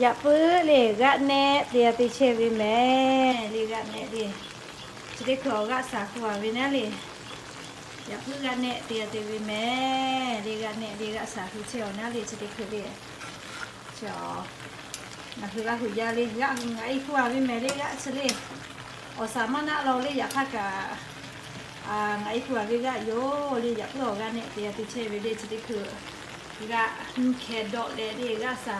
อย่าปื้เลยกะแน่เตียติเชวิแม่เลยกะแน่ดิจะได้ขอกะสาขวาวินะลีอย่าปื้อกะแน่เตียติวิแม่เลยกะแน่เลยกะสาขุเชียวนะลีจะได้คือเลยจอนะคือกะหุยาลีกะไอ้ขวาวิแม่ลีกะเฉลยอสามารถนะเราลีอยากคากกะอ่าไอ้ขวาวิกะโยเลีอยากขอกะเน่เตียติเชวิเลจะได้คือ gạ khe độ để đi gạ สา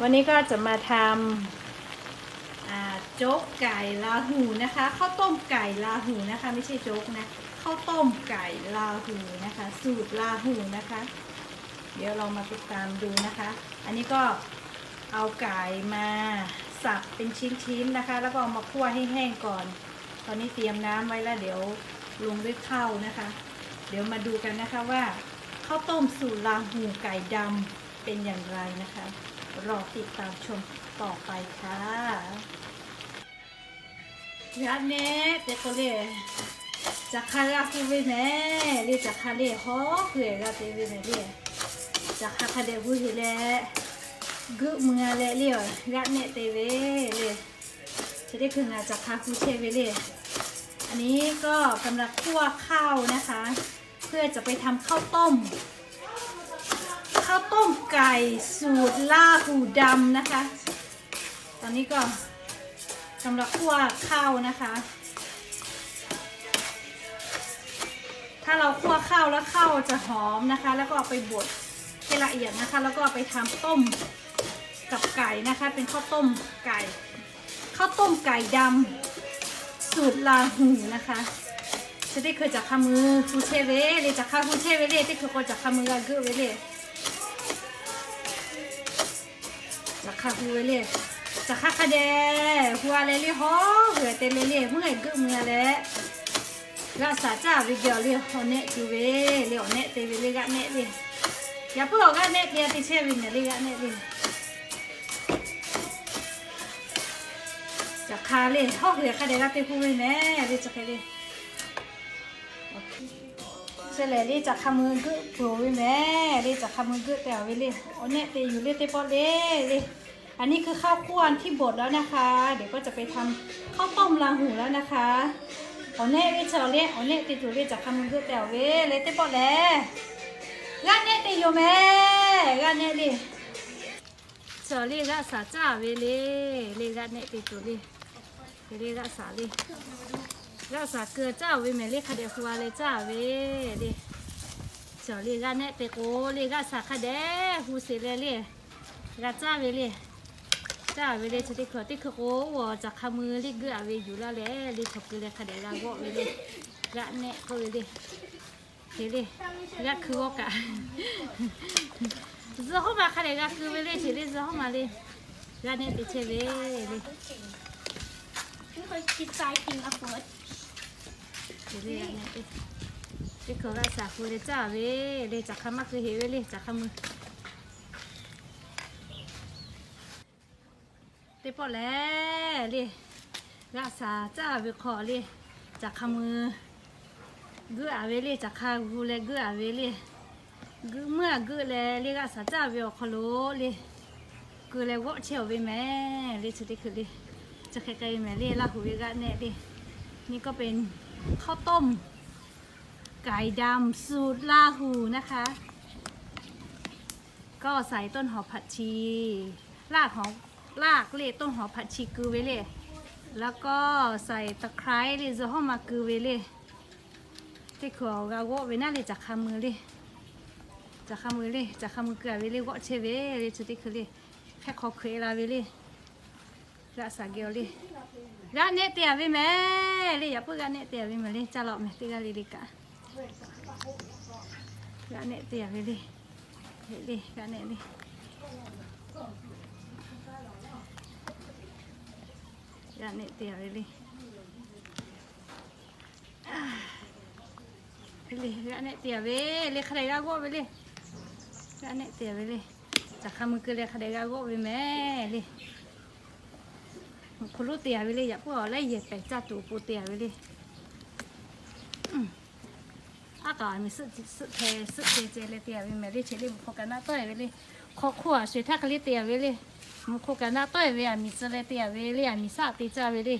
วันนี้ก็จะมาทำโจ๊กไก่ลาหูนะคะข้าวต้มไก่ลาหูนะคะ ไม่ใช่โจ๊กนะข้าวต้มไก่ลาหูนะคะ สูตรลาหูนะคะ เดี๋ยวเรามาติดตามดูนะคะ อันนี้ก็เอาไก่มา สับเป็นชิ้นๆนะคะ แล้วก็เอามาคั่วให้แห้งก่อน ตอนนี้เตรียมน้ำไว้แล้วเดี๋ยวลงด้วยข้าวนะคะ เดี๋ยวมาดูกันนะคะว่าข้าวต้มสูตรลาหูไก่ดำเป็นอย่างไรนะคะ รอติดตามชมต่อไปค่ะยาเน่เตโกเล่จะคาราคูเวเน่เรียจะคาเล่ฮอเผื่อกาเตเวเน่เรียจะคาคาเดบุฮิเล่กึมือเล่ เรียกาเน่เตเวเล่จะได้คืองาจากคาคูเชเวเล่อันนี้ก็กำลังคั่วข้าวนะคะ เพื่อจะไปทำข้าวต้ม ข้าวต้มไก่สูตรล่าหูดำนะคะ ตอนนี้ก็สำหรับคั่วข้าวนะคะ ถ้าเราคั่วข้าวแล้วข้าวจะหอมนะคะ แล้วก็เอาไปบด ให้ละเอียดนะคะ แล้วก็ไปทำต้มกับไก่นะคะ เป็นข้าวต้มไก่ข้าวต้มไก่ดำสูตรลาหูนะคะจะได้เคยจากขามือฟูเชเวเลยจากข้าฟูเชเวเลยที่เคยจากขามือกาเกอเวเลยจากคาฮูเวเล่จากคาคาเดหัวเลยลี่ฮอเหือเตเลเล่เมื่อยกึมือแล้วกะสาจ้าวิเดียวเลยฮอเนะจูเวเลยฮอเนะเตเวเลยกะเนะเลย อย่าพูดกะเนะเดียติเชวินเนเลยกะเนะเลยจากคาเลยฮอเหือคาเดกะเตคูเวเนะเลยจากคาเลยเสร็จแล้วจากขามือกึโผล่ไว้แม่เลยจากขามือกึแต่เอาไว้เลยเอาเนี่ยเตอยู่เลยเตปอเลยเลยอันนี้คือข้าวคั่วที่บดแล้วนะคะ เดี๋ยวก็จะไปทำข้าวต้มลางหูแล้วนะคะเอาเน่วิเชาเล่เอาเน่ติดตัวเล่จากคำมือกึ่งแต่เวเลยเตปอแล้ว กานเน่ติอยู่แม่กานเน่ดิเชาเล่กะสาจ้าเวล่เล่กานเน่ติดตัวเล่เล่กะสาเล่กะสาเกลือเจ้าเวแม่เล่คาเดฟัวเลยจ้าเวเล่เชาเล่กานเน่เตโกเล่กะสาคาเดฮูเซเล่เล่กะจ้าเวเล่จ้าเวลาจะได้ขอที่เขาว่าจากขมือลิเกอเวอยู่แล้วแหละลิถกเลยค่ะเดี๋ยวเราก็เวลละเนะก็เวลเวลละคือว่ากะจะเข้ามาค่ะเดี๋ยวคือเวล เฉลี่ยจะเข้ามาเลยละเนะติเฉลี่ยเลยไม่เคยคิดใจจริงอะเฟิร์สเฉลี่ยละเนะติที่เขาละสาคูเลยจ้าเวลจากขามาคือเฮเวลจากขามือเตปอแล้วเลยรักษาจ้าไปขอเลยจากขามือเกือาเวเลยจากขาหูเลยกือาเวเลยกือเมื่อกือเลยเลยรักษาจ้าไปขอโลเลยกือเลยว่าเชียวไปแม่เลยสุดที่คือเลยจะใครๆแม่เลยลาหูเวกะเนี่ยเลยนี่ก็เป็นข้าวต้ม ไก่ดำสูตรลาหูนะคะ ก็ใส่ต้นหอมผัดชีรากหอมลากเลยต้นหอมผัดชีกือไว้เลยแล้วก็ใส่ตะไคร้เลยจะเข้ามากือไว้เลย ที่ขวกาโวะไว้หน้าเลยจากขามือเลยจากขามือเลยจากขามือเกลือไว้เลยก็เชเวเลยจุดที่คือเลยแค่ขอเคยลาไว้ เลยละสาเกียวเลยละเนเตียไว้แม่เลยอย่าพูดกันเนเตียไว้แม่เลยจะหลอกแม่ตีกันเลยดีกะละเนเตียไว้เลยเลยละเนเลย dạ nệ tỉa đi đi đi dạ nệ tỉa về đi khai ra gỗ về đi dạ nệ tỉa về đi chắc không cứ đi khai ra gỗ về mẹ đi คุรุเตียไปเลยอย่าพวกไล่เหยียดไปจ้าตูปูเตียไปเลยอืมอากาศมีสึสึเทสึเจเจเลยเตียไปแม่เลยเฉลี่ยพอกันหน้าต้อยไปเลยขอขวสวยทักเลยเตียไปเลยมันโคกันหน้าต้อยไปอะมีจะเลยเตียไปเลยอะมีสาตีจ้าไปเลย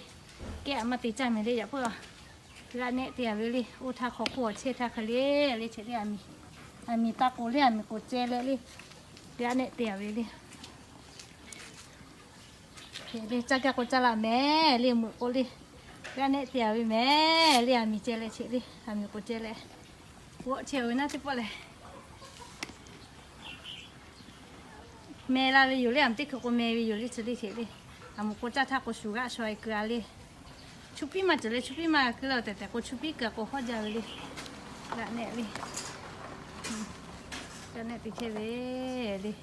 แกมาตีจ้าไม่ได้อย่าพว ne tia veli u tha kho ko che tha khale le che le ami ami ta ko le ami ko che le le tia ne tia veli le cha ka ko cha la me le mu ko le tia ne tia vi me le ami che le che le ami ko che le wo che u na ti po le me la le yu le am ti ko me vi yu le che le che le am ko cha tha ko su ga shoi ka le છુપીમાં ચાલે છુપીમાં કિલો તે કો છુપી કા કો હોજ આવેલી રાને આવી રાને પીછે વેલી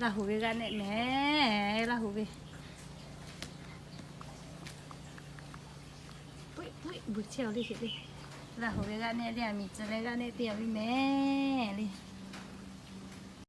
રાહુવે ગાને ને રાહુવે પુઈ પુઈ બુચે ઓલી છે રાહુવે ગાને લે આમી ચલે ગાને તે આવી મેલી